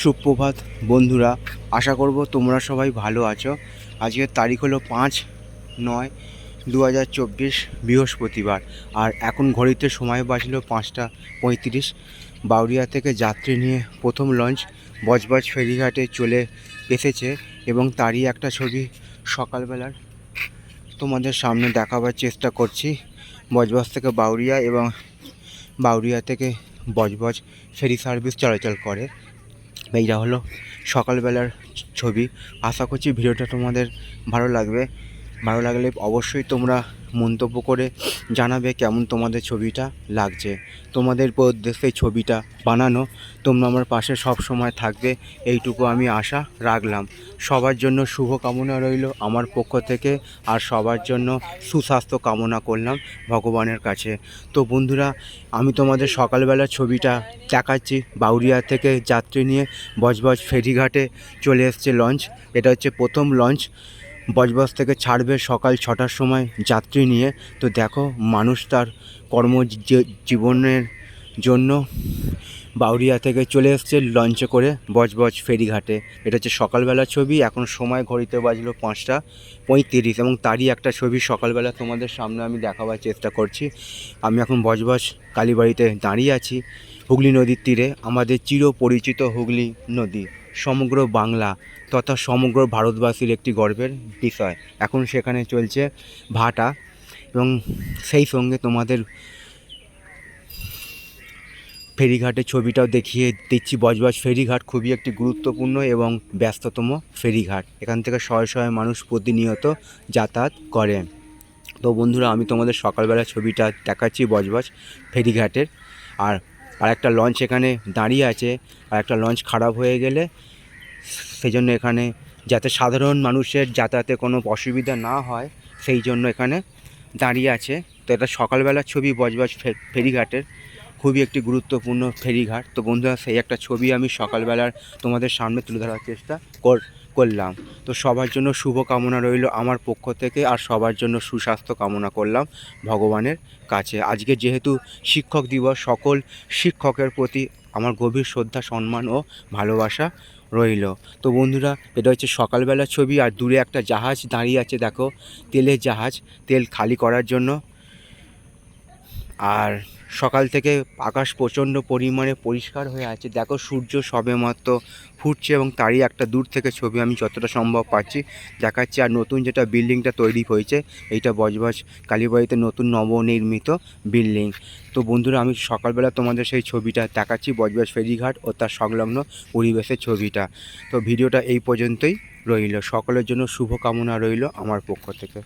সুপ্রভাত, বন্ধুরা, আশা করব তোমরা সবাই ভালো আছো। আজকের তারিখ হলো পাঁচ নয় দু হাজার চব্বিশ বৃহস্পতিবার, আর এখন ঘড়িতে সময় বাজলো পাঁচটা পঁয়ত্রিশ। বাউরিয়া থেকে যাত্রী নিয়ে প্রথম লঞ্চ বজবজ ফেরিঘাটে চলে এসেছে এবং তারই একটা ছবি সকালবেলার তোমাদের সামনে দেখাবার চেষ্টা করছি। বজবজ থেকে বাউরিয়া এবং বাউরিয়া থেকে বজবজ ফেরি সার্ভিস চলাচল করে। এইটা হলো সকালবেলার ছবি। আশা করছি ভিডিওটা তোমাদের ভালো লাগবে। ভালো লাগলে অবশ্যই তোমরা মন্তব্য করে জানাবে কেমন তোমাদের ছবিটা লাগছে। তোমাদের উদ্দেশ্যে ছবিটা বানানো তোমরা আমার পাশে সব সময় থাকবে, এইটুকু আমি আশা রাখলাম। সবার জন্য শুভ কামনা রইল আমার পক্ষ থেকে আর সবার জন্য সুস্বাস্থ্য কামনা করলাম ভগবানের কাছে। তো বন্ধুরা, আমি তোমাদের সকালবেলা ছবিটা দেখাচ্ছি বাউরিয়া থেকে যাত্রী নিয়ে বজবজ ফেরিঘাটে চলে এসছে লঞ্চ। এটা হচ্ছে প্রথম লঞ্চ। বজবজ থেকে ছাড়বে সকাল ছটার সময় যাত্রী নিয়ে। তো দেখো, মানুষ তার কর্ম জীবনের জন্য বাউরিয়া থেকে চলে এসছে লঞ্চে করে বজবজ ফেরিঘাটে। এটা হচ্ছে সকালবেলার ছবি, এখন সময় ঘড়িতে বাজলো পাঁচটা পঁয়ত্রিশ এবং তারই একটা ছবি সকালবেলা তোমাদের সামনে আমি দেখাবার চেষ্টা করছি। আমি এখন বজবজ কালীবাড়িতে দাঁড়িয়ে আছি হুগলি নদীর তীরে, আমাদের চিরপরিচিত হুগলি নদী। সমগ্র বাংলা তথা সমগ্র ভারতবাসীর একটি গর্বের বিষয়। এখন সেখানে চলছে ভাটা এবং সেই সঙ্গে তোমাদের ফেরিঘাটের ছবিটাও দেখিয়ে দিচ্ছি। বজবজ ফেরিঘাট খুবই একটি গুরুত্বপূর্ণ এবং ব্যস্ততম ফেরিঘাট। এখান থেকে শয়ে শয়ে মানুষ প্রতিনিয়ত যাতায়াত করে। তো বন্ধুরা, আমি তোমাদের সকালবেলা ছবিটা দেখাচ্ছি বজবজ ফেরিঘাটের। আর আরেকটা লঞ্চ এখানে দাঁড়িয়ে আছে, আর একটা লঞ্চ খারাপ হয়ে গেলে সেই জন্য এখানে যাতে সাধারণ মানুষের যাতায়াতে কোনো অসুবিধা না হয়, সেই জন্য এখানে দাঁড়িয়ে আছে। তো এটা সকালবেলার ছবি বজবজ ফেরিঘাটের। খুবই একটি গুরুত্বপূর্ণ ফেরিঘাট। তো বন্ধুরা, সেই একটা ছবি আমি সকালবেলার তোমাদের সামনে তুলে ধরার চেষ্টা কর- করলাম। তো সবার জন্য শুভ কামনা রইল আমার পক্ষ থেকে আর সবার জন্য সুস্বাস্থ্য কামনা করলাম ভগবানের কাছে। আজকে যেহেতু শিক্ষক দিবস, সকল শিক্ষকের প্রতি আমার গভীর শ্রদ্ধা, সম্মান ও ভালোবাসা রইল। তো বন্ধুরা, এটা হচ্ছে সকালবেলার ছবি। আর দূরে একটা জাহাজ দাঁড়িয়ে আছে, দেখো, তেলের জাহাজ, তেল খালি করার জন্য। আর সকাল থেকে আকাশ প্রচণ্ড পরিমাণে পরিষ্কার হয়ে আছে। দেখো সূর্য সবেমাত্র ফুটছে এবং তারই একটা দূর থেকে ছবি আমি যতটা সম্ভব পাচ্ছি। দেখাচ্ছি আর নতুন যেটা বিল্ডিংটা তৈরি হয়েছে, এইটা বজবজ কালীবাড়িতে নতুন নবনির্মিত বিল্ডিং। তো বন্ধুরা, আমি সকালবেলা তোমাদের সেই ছবিটা দেখাচ্ছি, বজবজ ফেরিঘাট ও তার সংলগ্ন পরিবেশের ছবিটা। তো ভিডিওটা এই পর্যন্তই রইল। সকলের জন্য শুভকামনা রইল আমার পক্ষ থেকে।